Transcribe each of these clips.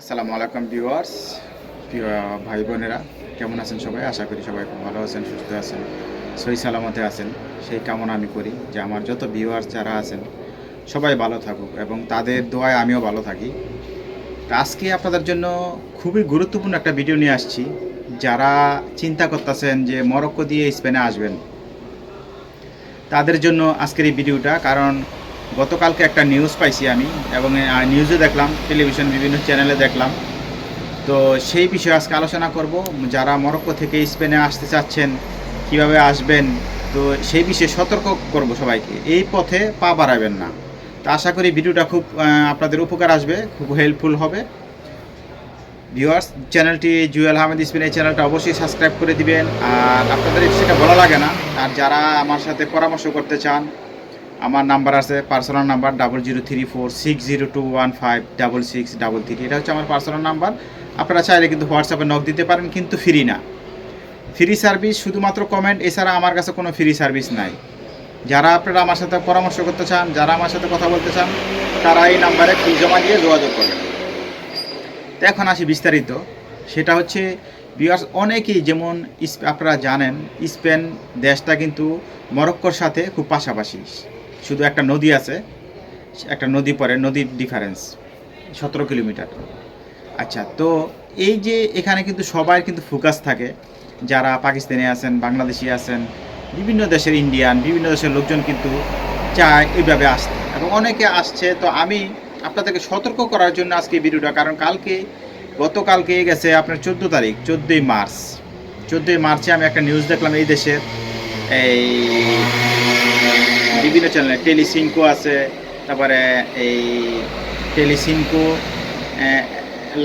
আসসালামু আলাইকুম ভিউয়ার্স ভাই বোনেরা, কেমন আছেন সবাই? আশা করি সবাই খুব ভালো আছেন, সুস্থ আছেন সই সালামতে আছেন। সেই কামনা আমি করি যে আমার যত ভিউয়ার্স যারা আছেন, সবাই ভালো থাকুক এবং তাদের দোয়ায় আমিও ভালো থাকি। আজকে আপনাদের জন্য খুবই গুরুত্বপূর্ণ একটা ভিডিও নিয়ে আসছি। যারা চিন্তা করতেছেন যে মরক্কো দিয়ে স্পেনে আসবেন, তাদের জন্য আজকের এই ভিডিওটা, কারণ গতকালকে একটা নিউজ পাইছি আমি এবং নিউজে দেখলাম টেলিভিশন বিভিন্ন চ্যানেলে দেখলাম। তো সেই বিষয়ে আজকে আলোচনা করব। যারা মরক্কো থেকে স্পেনে আসতে চাচ্ছেন, কীভাবে আসবেন, তো সেই বিষয়ে সতর্ক করব সবাইকে। এই পথে পা বাড়াবেন না। তো আশা করি ভিডিওটা খুব আপনাদের উপকার আসবে, খুব হেল্পফুল হবে। ভিউয়ার্স চ্যানেলটি জুয়েল আহমেদ স্পেন, এই চ্যানেলটা অবশ্যই সাবস্ক্রাইব করে দিবেন। আর আপনাদের সেটা বলা লাগে না। আর যারা আমার সাথে পরামর্শ করতে চান আমার নাম্বার আছে personal number double zero three four six zero two one five double six double three এটা হচ্ছে আমার পার্সোনাল নাম্বার। আপনারা চাইলে কিন্তু হোয়াটসঅ্যাপে নক দিতে পারেন, কিন্তু ফ্রি না। ফ্রি সার্ভিস শুধুমাত্র কমেন্ট এছাড়া আমার কাছে কোনো ফ্রি সার্ভিস নাই। যারা আপনারা আমার সাথে পরামর্শ করতে চান, যারা আমার সাথে কথা বলতে চান, তারা এই নাম্বারে ফি জমা দিয়ে যোগাযোগ করবেন। তো এখন আসি বিস্তারিত। সেটা হচ্ছে বিয়ার্স অনেকেই যেমন আপনারা জানেন, স্পেন দেশটা কিন্তু মরক্কোর সাথে খুব পাশাপাশি। শুধু একটা নদী আছে, একটা নদী পরে নদীর ডিফারেন্স সতেরো কিলোমিটার। আচ্ছা তো এই যে এখানে কিন্তু সবাই কিন্তু ফোকাস থাকে, যারা পাকিস্তানি আছেন, বাংলাদেশি আছেন, বিভিন্ন দেশের ইন্ডিয়ান বিভিন্ন দেশের লোকজন কিন্তু চায় এইভাবে আসতে। এবং অনেকে আসছে, তো আমি আপনাদেরকে সতর্ক করার জন্য আজকে ভিডিওটা, কারণ কালকে, গতকালকে গেছে আপনার চোদ্দ তারিখ, চোদ্দোই মার্চ। চোদ্দোই মার্চে আমি একটা নিউজ দেখলাম এই দেশের, এই বিভিন্ন চ্যানেলে টেলিসিনকো আছে, তারপরে এই টেলিসিনকো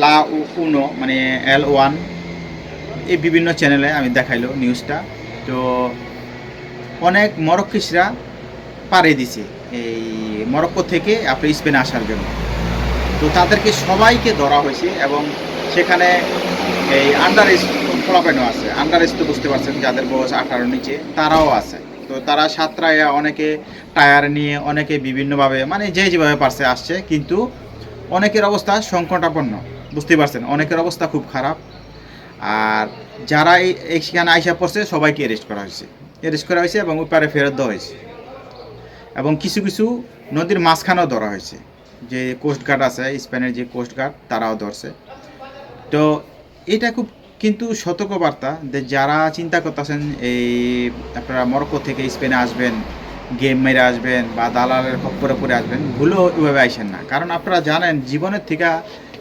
লা উনো মানে এল ওয়ান এই বিভিন্ন চ্যানেলে আমি দেখাইলো নিউজটা তো অনেক মরক্কিসরা পারে দিছে এই মরক্কো থেকে আপনি স্পেনে আসার জন্য। তো তাদেরকে সবাইকে ধরা হয়েছে এবং সেখানে এই আন্ডার এজ ফলাফানো আছে। আন্ডার এজ তো বুঝতে পারছেন, যাদের বয়স আঠারো নিচে, তারাও আছে। তো তারা সাতটায় অনেকে টায়ার নিয়ে অনেকে বিভিন্নভাবে মানে যে যেভাবে পারছে আসছে, কিন্তু অনেকের অবস্থা সংকটাপন্ন বুঝতে পারছেন? অনেকের অবস্থা খুব খারাপ। আর যারা এই সেখানে আইসা পড়ছে, সবাইকে অ্যারেস্ট করা হয়েছে। অ্যারেস্ট করা হয়েছে এবং ওই পারে ফেরত দেওয়া হয়েছে। এবং কিছু কিছু নদীর মাঝখানেও ধরা হয়েছে। যে কোস্টগার্ড আছে স্পেনের যে কোস্টগার্ড তারাও ধরছে। তো এটা খুব কিন্তু সতর্কবার্তা যে যারা চিন্তা করতেছেন, এই আপনারা মরক্কো থেকে স্পেনে আসবেন, গেম মেরে আসবেন বা দালালের খপ্পরে পরে আসবেন, ভুলেও ওইভাবে আইসেন না। কারণ আপনারা জানেন, জীবনের থেকে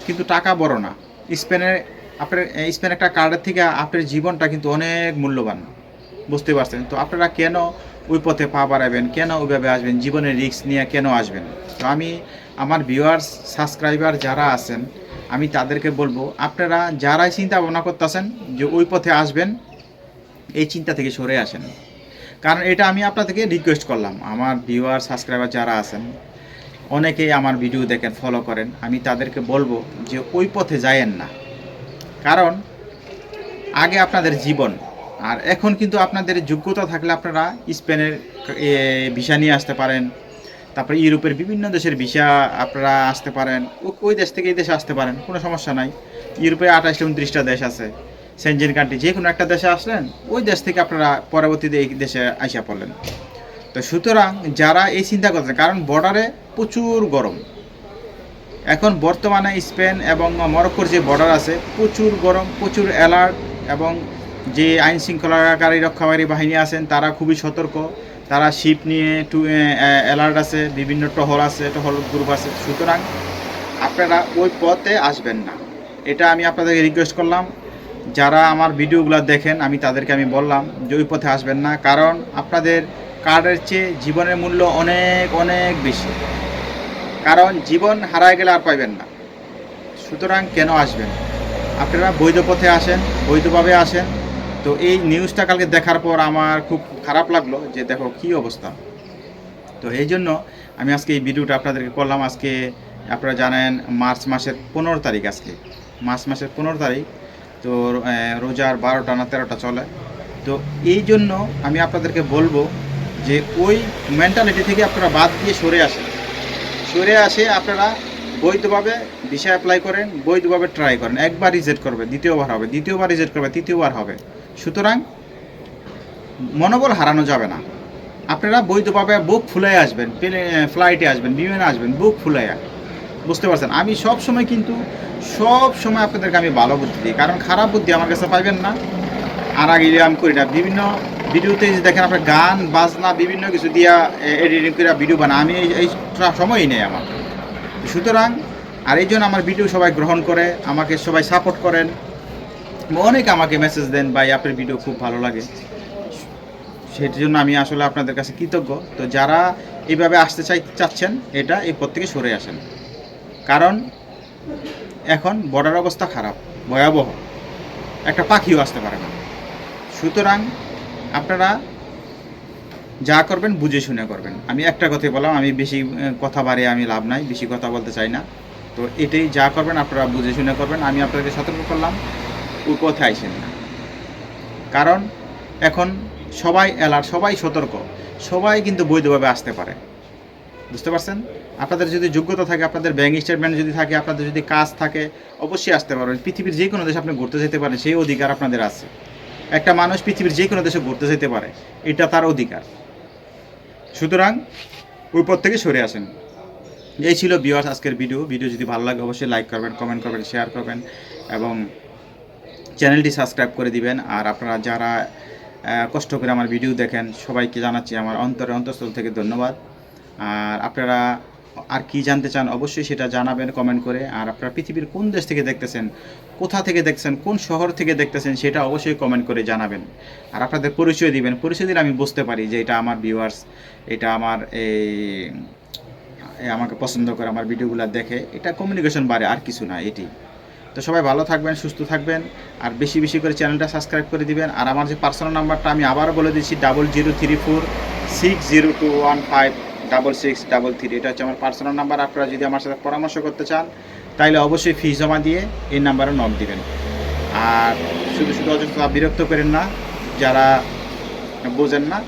কিন্তু টাকা বড় না। স্পেনের আপনার স্পেন একটা কার্ডের থেকে আপনার জীবনটা কিন্তু অনেক মূল্যবান, বুঝতে পারছেন? তো আপনারা কেন ওই পথে পা বাড়াবেন? কেন ওইভাবে আসবেন? জীবনের রিস্ক নিয়ে কেন আসবেন? তো আমি, আমার ভিউয়ার্স সাবস্ক্রাইবার যারা আছেন আমি তাদেরকে বলব, আপনারা যারাই চিন্তা ভাবনা করতেছেন যে ওই পথে আসবেন, এই চিন্তা থেকে সরে আসেন। কারণ এটা আমি আপনাদেরকে রিকোয়েস্ট করলাম। আমার ভিউয়ার সাবস্ক্রাইবার যারা আছেন, অনেকেই আমার ভিডিও দেখেন ফলো করেন। আমি তাদেরকে বলব যে ওই পথে যায়েন না। কারণ আগে আপনাদের জীবন, আর এখন কিন্তু আপনাদের যোগ্যতা থাকলে আপনারা স্পেনের ভিসা নিয়ে আসতে পারেন তারপরে ইউরোপের বিভিন্ন দেশের ভিসা আপনারা আসতে পারেন ওই দেশ থেকে এই দেশে আসতে পারেন, কোনো সমস্যা নাই। ইউরোপে আঠাশটা উনত্রিশটা দেশ আছে সেনজেন কান্ট্রি যে কোনো একটা দেশে আসলেন, ওই দেশ থেকে আপনারা পরবর্তীতে এই দেশে আইসা পড়লেন। তো সুতরাং যারা এই চিন্তা করছেন কারণ বর্ডারে প্রচুর গরম। এখন বর্তমানে স্পেন এবং মরক্কোর যে বর্ডার আছে, প্রচুর গরম, প্রচুর অ্যালার্ট এবং যে আইন শৃঙ্খলাকারী রক্ষাকারী বাহিনী আছেন, তারা খুবই সতর্ক। তারা শিপ নিয়ে টু অ্যালার্ট আছে, বিভিন্ন টহল আছে, টহল গ্রুপ আছে। সুতরাং আপনারা ওই পথে আসবেন না। এটা আমি আপনাদেরকে রিকোয়েস্ট করলাম। যারা আমার ভিডিওগুলো দেখেন, আমি তাদেরকে আমি বললাম যে ওই পথে আসবেন না। কারণ আপনাদের কার্ডের চেয়ে জীবনের মূল্য অনেক অনেক বেশি। কারণ জীবন হারায় গেলে আর পাইবেন না। সুতরাং কেন আসবেন? আপনারা বৈধ পথে আসেন, বৈধভাবে আসেন। তো এই নিউজটা কালকে দেখার পর আমার খুব খারাপ লাগল যে দেখো কি অবস্থা। তো এই জন্য আমি আজকে এই ভিডিওটা আপনাদেরকে করলাম। আজকে আপনারা জানেন মার্চ মাসের পনেরো তারিখ আজকে। মার্চ মাসের পনেরো তারিখ। তো রোজার বারোটা না তেরোটা চলে। তো এই জন্য আমি আপনাদেরকে বলব যে ওই মেন্টালিটি থেকে আপনারা বাদ দিয়ে সরে আসেন। সরে আসে আপনারা বৈধভাবে ভিসা অ্যাপ্লাই করেন, বৈধভাবে ট্রাই করেন। একবার রিজেক্ট করবে, দ্বিতীয়বার হবে, দ্বিতীয়বার রিজেক্ট করবে, তৃতীয়বার হবে। সুতরাং মনোবল হারানো যাবে না। আপনারা বৈধভাবে বুক ফুলাই আসবেন ফ্লাইটে আসবেন বিমানে আসবেন, বুক ফুলাইয়া বুঝতে পারছেন? আমি সব সময় কিন্তু সব সময় আপনাদেরকে আমি ভালো বুদ্ধি দিই। কারণ খারাপ বুদ্ধি আমার কাছে পাইবেন না। আর আগে আমি করি না। বিভিন্ন ভিডিওতে যে দেখেন আপনার গান, বাজনা, বিভিন্ন কিছু দিয়া এডিটিং করে ভিডিও বানা আমি এই সময়ই নেই আমার। সুতরাং আর এই জন্য আমার ভিডিও সবাই গ্রহণ করে, আমাকে সবাই সাপোর্ট করেন। অনেকে আমাকে মেসেজ দেন, ভাই, আপনার ভিডিও খুব ভালো লাগে। সেটির জন্য আমি আসলে আপনাদের কাছে কৃতজ্ঞ। তো যারা এইভাবে আসতে চাই, চাচ্ছেন, এটা এই থেকে সরে আসেন। কারণ এখন বর্ডার অবস্থা খারাপ, ভয়াবহ। একটা পাখিও আসতে পারে না। সুতরাং আপনারা যা করবেন, বুঝে শুনে করবেন। আমি একটা কথাই বললাম, আমি বেশি কথা বাড়িয়ে আমি লাভ নাই, বেশি কথা বলতে চাই না। তো এটাই যা করবেন, আপনারা বুঝে শুনে করবেন। আমি আপনাদেরকে সতর্ক করলাম। ওই পথে আইসেন না। কারণ এখন সবাই এলার, সবাই সতর্ক, সবাই কিন্তু বৈধভাবে আসতে পারে। বুঝতে পারছেন? আপনাদের যদি যোগ্যতা থাকে, আপনাদের ব্যাংক স্টেটমেন্ট যদি থাকে, আপনাদের যদি কাজ থাকে, অবশ্যই আসতে পারবেন। পৃথিবীর যে কোনো দেশে আপনি ঘুরতে যেতে পারেন, সেই অধিকার আপনাদের আছে। একটা মানুষ পৃথিবীর যে কোনো দেশে ঘুরতে যেতে পারে, এটা তার অধিকার। সুতরাং ওই পথ থেকে সরে আসেন। এই ছিল বিওয়ার্স আজকের ভিডিও ভিডিও যদি ভালো লাগে, অবশ্যই লাইক করবেন কমেন্ট করবেন শেয়ার করবেন এবং চ্যানেলটি সাবস্ক্রাইব করে দিবেন। আর আপনারা যারা কষ্ট করে আমার ভিডিও দেখেন, সবাইকে জানাচ্ছি আমার অন্তরে অন্তঃস্থল থেকে ধন্যবাদ। আর আপনারা আর কি জানতে চান অবশ্যই সেটা জানাবেন কমেন্ট করে। আর আপনারা পৃথিবীর কোন দেশ থেকে দেখতেছেন, কোথা থেকে দেখছেন, কোন শহর থেকে দেখতেছেন, সেটা অবশ্যই কমেন্ট করে জানাবেন। আর আপনাদের পরিচয় দিবেন। পরিচয় দিলে আমি বুঝতে পারি যে এটা আমার ভিউয়ার্স এটা আমার এই আমাকে পছন্দ করে, আমার ভিডিওগুলো দেখে। এটা কমিউনিকেশন বাড়ে আর কিছু না, এটি। তো সবাই ভালো থাকবেন, সুস্থ থাকবেন, আর বেশি বেশি করে চ্যানেলটা সাবস্ক্রাইব করে দিবেন। আর আমার যে পার্সোনাল নাম্বারটা আমি আবারও বলে দিচ্ছি double zero three four six zero two one five double six double three এটা হচ্ছে আমার পার্সোনাল নাম্বার, আপনারা যদি আমার সাথে পরামর্শ করতে চান তাহলে অবশ্যই ফি জমা দিয়ে এই নাম্বারে নক দিবেন। আর শুধু শুধু অযথা বিরক্ত করেন না, যারা বোঝেন না,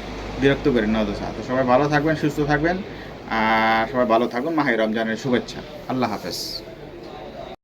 বিরক্ত করেন না অযথা। তো সবাই ভালো থাকবেন, সুস্থ থাকবেন, আর সবাই ভালো থাকুন, মাহে রমজানের শুভেচ্ছা। আল্লাহ হাফেজ।